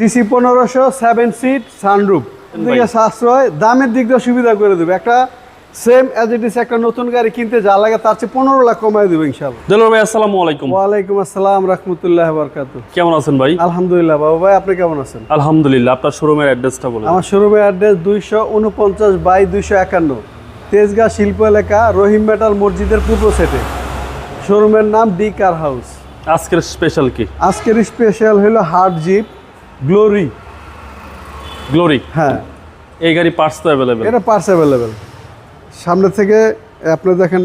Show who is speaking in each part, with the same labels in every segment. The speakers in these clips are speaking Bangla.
Speaker 1: সিসি পনেরোশো সেভেন সিট সানরুফ দিকে সাশ্রয় দামের দিক দিয়ে সুবিধা করে দেবে। একটা সেম অ্যাজ ইট ইস একটা নতুন গাড়ি কিনতে যা লাগে তার চেয়ে পনেরো লাখ কমাই দেবে ইনশাল্লাহ
Speaker 2: দেলোর ভাই আসসালামু আলাইকুম।
Speaker 1: ওয়ালাইকুম আসসালাম রহমতুল্লাহ বরকাত
Speaker 2: কেমন আছেন ভাই?
Speaker 1: আলহামদুলিল্লাহ বাবু ভাই আপনি কেমন আছেন?
Speaker 2: আলহামদুলিল্লাহ আপনার শোরুমের অ্যাড্রেসটা বলুন
Speaker 1: আমার শোরুমের অ্যাড্রেস দুইশো উনপঞ্চাশ বাই দুইশো একান্ন তেজগাঁ শিল্প এলাকা রহিম মেটাল মসজিদের পূর্ব সেটে শোরুমের নাম ডি কার হাউস।
Speaker 2: আজকের স্পেশাল কি?
Speaker 1: আজকের স্পেশাল হলো হার্ড জিপ। গ্লোরি
Speaker 2: গ্লোরি
Speaker 1: হ্যাঁ।
Speaker 2: এই গাড়ি পার্টস তো অ্যাভেলেবেল
Speaker 1: এটা পার্স অ্যাভেলেবেল সামনে থেকে আপনি দেখেন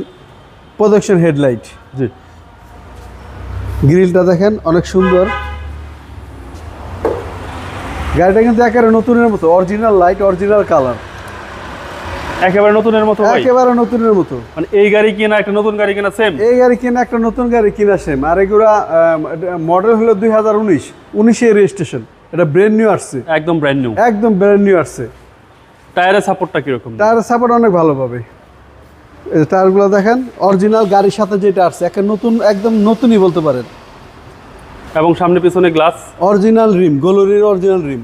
Speaker 1: প্রোজেকশন হেডলাইট
Speaker 2: জি।
Speaker 1: গ্রিলটা দেখেন অনেক সুন্দর। গাড়িটা কিন্তু একেবারে নতুনের মতো অরিজিনাল লাইট অরিজিনাল কালার
Speaker 2: একেবারে নতুনের মতো
Speaker 1: একেবারে নতুনের মতো।
Speaker 2: মানে এই গাড়ি কিনা একটা নতুন গাড়ি কিনা সেম
Speaker 1: এই গাড়ি কিনা একটা নতুন গাড়ি কিনা সেম আর এগুলা মডেল হলো দুই হাজার উনিশ উনিশে রেজিস্ট্রেশন এটা ব্র্যান্ড নিউ আসছে।
Speaker 2: একদম ব্র্যান্ড নিউ
Speaker 1: একদম ব্র্যান্ড নিউ আসছে।
Speaker 2: টায়ারের সাপোর্টটা কীরকম?
Speaker 1: টায়ারের সাপোর্ট অনেক ভালো পাবে। এই যে টায়ারগুলো দেখেন অরিজিনাল গাড়ির সাথে যেটা আসছে একটা নতুন একদম নতুনই বলতে পারেন।
Speaker 2: এবং সামনে পিছনে গ্লাস
Speaker 1: অরিজিনাল রিম গোলরির অরিজিনাল রিম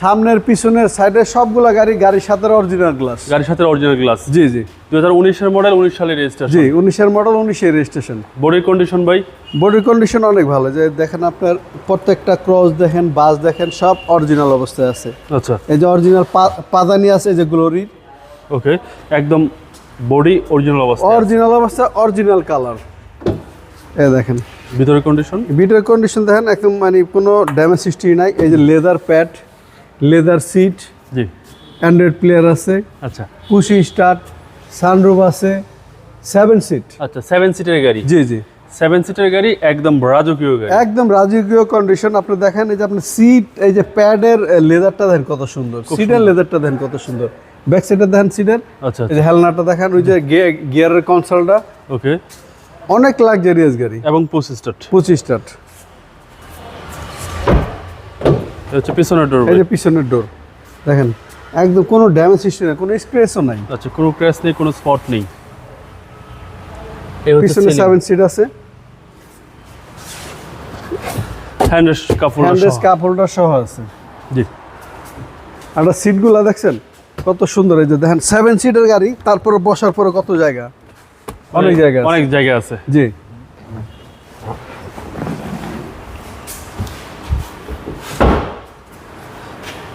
Speaker 1: সামনের পিছনের সাইডে সবগুলা গাড়ি গাড়ির সাথে অরিজিনাল গ্লাস
Speaker 2: গাড়ির সাথে অরিজিনাল গ্লাস
Speaker 1: জি জি।
Speaker 2: দুই হাজার উনিশের মডেল উনিশ সালের রেজিস্ট্রেশন
Speaker 1: জি উনিশের মডেল উনিশের রেজিস্ট্রেশন
Speaker 2: বডির কন্ডিশন ভাই?
Speaker 1: বডির কন্ডিশন অনেক ভালো। যে দেখেন আপনার প্রত্যেকটা ক্রস দেখেন বাস দেখেন সব অরিজিনাল অবস্থায় আছে।
Speaker 2: আচ্ছা।
Speaker 1: এই যে অরিজিনাল পাদানি আছে এই যে গ্লোরির
Speaker 2: ওকে একদম বডি অরিজিনাল অবস্থা
Speaker 1: অরিজিনাল অবস্থা অরিজিনাল কালার এ দেখেন।
Speaker 2: ভিতরের কন্ডিশন
Speaker 1: বিটের কন্ডিশন দেখেন একদম মানে কোনো ড্যামেজ সৃষ্টি নাই। এই যে লেদার প্যাড লেদার সিট
Speaker 2: জি।
Speaker 1: অ্যান্ড্রয়েড প্লেয়ার আছে
Speaker 2: আচ্ছা।
Speaker 1: পুশি স্টার্ট সানরুফ আছে সেভেন সিট।
Speaker 2: আচ্ছা সেভেন সিটের গাড়ি?
Speaker 1: জি জি।
Speaker 2: সেভেন সিটের গাড়ি একদম রাজকীয় গাড়ি?
Speaker 1: একদম রাজকীয় কন্ডিশন আপনি দেখেন এই যে আপনার সিট এই যে প্যাডের লেদারটা দেখেন কত সুন্দর। সিটের লেদারটা দেখেন কত সুন্দর। ব্যাক সাইডে দেখেন সিটের
Speaker 2: আচ্ছা
Speaker 1: এই যে হেলনাটা দেখেন ওই যে গিয়ারের কনসোলটা
Speaker 2: ওকে
Speaker 1: অনেক লাক্সারিয়াস গাড়ি।
Speaker 2: এবং পুশ স্টার্ট
Speaker 1: পঁচিশ স্টার্ট
Speaker 2: হচ্ছে পিছনের ডোর
Speaker 1: এই যে পিছনের ডোর দেখেন একদম কোনো ড্যামেজ হিস্ট্রি কোনো স্ক্রেচও নাই।
Speaker 2: আচ্ছা কোনো ক্র্যাশ নেই কোনো স্পট নেই।
Speaker 1: পিছনে সেভেন সিট আছে।
Speaker 2: হ্যান্ডেস কাপড়
Speaker 1: হ্যান্ডেস কাপ হোল্ডার সহ আছে।
Speaker 2: জি।
Speaker 1: আর সিটগুলো দেখছেন? কত সুন্দর এই যে দেখেন সেভেন সিটের গাড়ি তারপরে বসার পরে কত জায়গা? অনেক জায়গা
Speaker 2: অনেক জায়গা আছে।
Speaker 1: জি।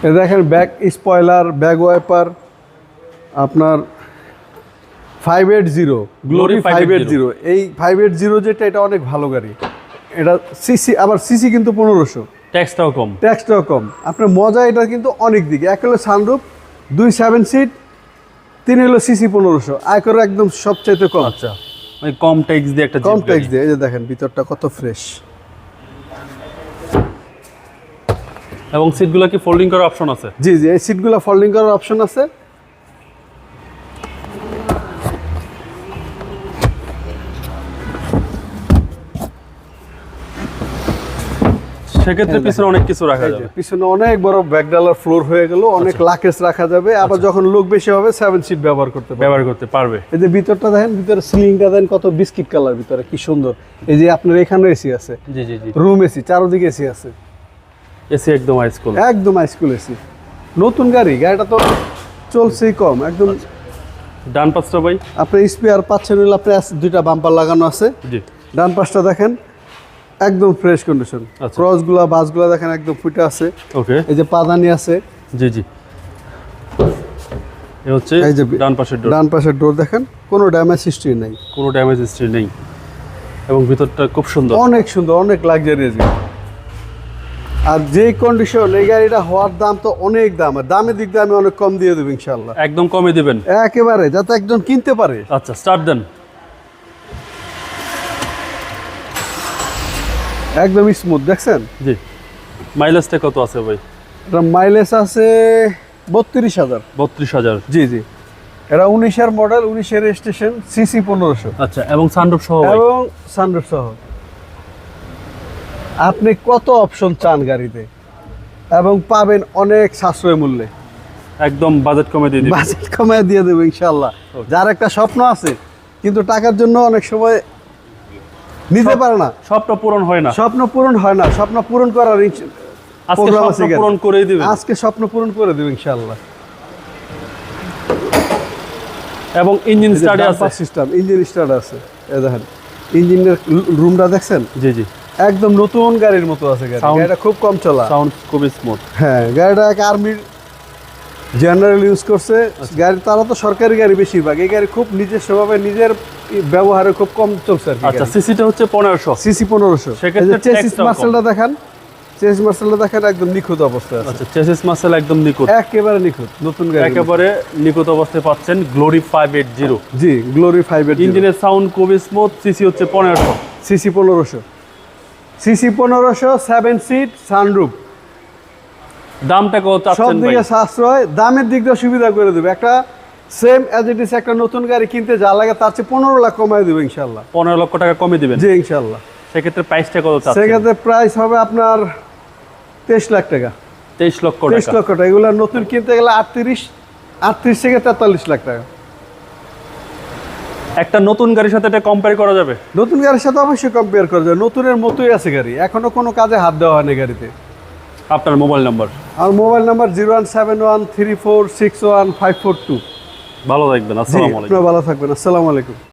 Speaker 1: এ দেখেন ব্যাক স্পয়লার ব্যাক ওয়াইপার আপনার five eight zero Glory five eight zero এই ফাইভ এইট জিরো যেটা এটা অনেক ভালো গাড়ি। এটা সিসি আবার সিসি কিন্তু পনেরোশো।
Speaker 2: ট্যাক্সটাও কম।
Speaker 1: ট্যাক্সটাও কম। আপনার মজা এটা কিন্তু অনেক দিকে। এক হলো সানরুফ দুই সেভেন সিট তিন হলো সিসি পনেরোশো। আয়কর একদম সবচাইতে কম।
Speaker 2: আচ্ছা। মানে কম ট্যাক্স দিয়ে একটা
Speaker 1: কম ট্যাক্স দিয়ে। এই যে দেখেন ভিতরটা কত ফ্রেশ
Speaker 2: এবং সিটগুলো কি ফোল্ডিং করার অপশন আছে?
Speaker 1: জি জি এই সিটগুলো ফোল্ডিং করার অপশন আছে।
Speaker 2: সেক্ষেত্রে পিছনে অনেক কিছু রাখা যাবে।
Speaker 1: পিছনে অনেক বড় ব্যাকডালার ফ্লোর হয়ে গেল অনেক
Speaker 2: আচ্ছা।
Speaker 1: লাকেজ রাখা যাবে আবার যখন লোক বেশি হবে সেভেন সিট ব্যবহার করতে
Speaker 2: ব্যবহার করতে পারবে।
Speaker 1: এই যে ভিতরটা দেখেন ভিতরে সিলিংটা দেন কত বিস্কিট কালার ভিতরে কি সুন্দর। এই যে আপনার এখানে এসি আছে
Speaker 2: জি জি জি।
Speaker 1: রুম এসি চারোদিকে এসি আছে।
Speaker 2: এসি একদম হাইস্কুল
Speaker 1: একদম হাইস্কুল এসি। নতুন গাড়ি গাড়িটা তো চলছেই কম একদম
Speaker 2: ডান পাঁচটা ভাই?
Speaker 1: আপনি স্পেয়ার পাচ্ছেন হলে আপনি দুইটা বাম্পার লাগানো আছে।
Speaker 2: জি।
Speaker 1: ডান পাশটা দেখেন একদম ফ্রেশ কন্ডিশন
Speaker 2: আচ্ছা।
Speaker 1: ক্রসগুলা বাসগুলা দেখেন একদম ফুটে আছে।
Speaker 2: ওকে।
Speaker 1: এই যে পাদানি আছে।
Speaker 2: জি জি। এ হচ্ছে
Speaker 1: এই যে
Speaker 2: ডান পাশের ডোর
Speaker 1: ডান পাশের ডোর দেখেন কোনো ড্যামেজ হিস্ট্রি নেই।
Speaker 2: কোনো ড্যামেজ হিস্ট্রি নেই। এবং ভিতরটা খুব সুন্দর।
Speaker 1: অনেক সুন্দর অনেক লাক্সারিয়াস গাড়ি। আর যে কন্ডিশন এই গাড়িটা হওয়ার দাম তো অনেক দাম। আর দামের দিক দিয়ে আমি অনেক কম দিয়ে দেবো ইনশাল্লাহ
Speaker 2: একদম কমে দিবেন।
Speaker 1: একেবারে যাতে একজন কিনতে পারে।
Speaker 2: আচ্ছা স্টার্ট দেন।
Speaker 1: একদম স্মুথ দেখছেন?
Speaker 2: জি। মাইলেজটা কত আছে ভাই?
Speaker 1: এটা মাইলেজ আছে বত্রিশ হাজার।
Speaker 2: বত্রিশ হাজার।
Speaker 1: জি জি। এটা উনিশের মডেল উনিশের রেজিস্ট্রেশন সিসি পনেরোশো।
Speaker 2: আচ্ছা এবং সানরুফ সহ
Speaker 1: এবং সানরুফ সহ। আপনি কত অপশন চান গাড়িতে? এবং পাবেন অনেক সাশ্রয় মূল্যে।
Speaker 2: একদম বাজেট কমে দিয়ে
Speaker 1: বাজেট কমায় দিয়ে দেবো ইনশাল্লাহ যার একটা স্বপ্ন আছে কিন্তু টাকার জন্য অনেক সময় নিতে পারে না।
Speaker 2: স্বপ্ন পূরণ হয় না।
Speaker 1: স্বপ্ন পূরণ হয় না স্বপ্ন পূরণ করার ইচ্ছ-
Speaker 2: আজকে স্বপ্ন পূরণ করেই
Speaker 1: আজকে স্বপ্ন পূরণ করে দেবে ইনশাল্লাহ
Speaker 2: এবং ইঞ্জিন স্টার্টে আছে।
Speaker 1: সিস্টেম ইঞ্জিন স্টার্ট আছে। এ দেখেন ইঞ্জিনের রুমটা দেখছেন?
Speaker 2: জি জি।
Speaker 1: একদম নতুন গাড়ির মতো আছে গাড়ি। গাড়িটা খুব কম চলা।
Speaker 2: সাউন্ড খুবই স্মুথ
Speaker 1: হ্যাঁ গাড়িটা এক আর্মির জেনারেল ইউজ করছে।
Speaker 2: আচ্ছা।
Speaker 1: গাড়ি তারা তো সরকারি গাড়ি বেশিরভাগ। এই গাড়ি খুব নিজস্বভাবে নিজের ব্যবহারে খুব কম চলছে আর
Speaker 2: আচ্ছা সিসিটা হচ্ছে পনেরোশো।
Speaker 1: সিসি পনেরোশো। চেসিস। মার্সেলটা দেখান। চেসিস মার্সেলটা দেখেন একদম নিখুঁত অবস্থায়
Speaker 2: আচ্ছা চেসিস মাসেল একদম নিখুঁত।
Speaker 1: একেবারে নিখুঁত নতুন গাড়ি।
Speaker 2: একেবারে নিখুঁত অবস্থায় পাচ্ছেন গ্লোরি ফাইভ এইট জিরো
Speaker 1: জি গ্লোরি ফাইভের
Speaker 2: ইঞ্জিনের সাউন্ড খুবই স্মুথ সিসি হচ্ছে পনেরোশো।
Speaker 1: সিসি পনেরোশো। সিসি পনেরোশো সেভেন সিট সানরুফ
Speaker 2: দামটা কত
Speaker 1: সব দিকে সাশ্রয় দামের দিক দিয়ে সুবিধা করে দেবে। একটা সেম অ্যাজ ইট ইস একটা নতুন গাড়ি কিনতে যা লাগে তার চেয়ে পনেরো লাখ কমাই দেবে ইনশাল্লাহ।
Speaker 2: পনেরো লক্ষ টাকা কমে দিবেন?
Speaker 1: জি ইনশাল্লাহ।
Speaker 2: সেক্ষেত্রে প্রাইসটা কত
Speaker 1: সেক্ষেত্রে প্রাইস হবে আপনার তেইশ লাখ টাকা।
Speaker 2: তেইশ লক্ষ
Speaker 1: তেইশ লক্ষ টাকা। এগুলো নতুন কিনতে গেলে আটত্রিশ আটত্রিশ থেকে তেতাল্লিশ লাখ টাকা।
Speaker 2: একটা নতুন গাড়ির সাথে এটা কম্পেয়ার করা যাবে?
Speaker 1: নতুন গাড়ির সাথে অবশ্যই কম্পেয়ার করা যাবে। নতুনের মতোই আছে গাড়ি। এখনও কোনো কাজে হাত দেওয়া হয়নি গাড়িতে।
Speaker 2: আপনার মোবাইল নাম্বার
Speaker 1: আমার mobile number zero one seven one three four six one five four two
Speaker 2: ভালো থাকবেন আসসালামু আলাইকুম।
Speaker 1: ভালো থাকবেন। আসসালামু আলাইকুম।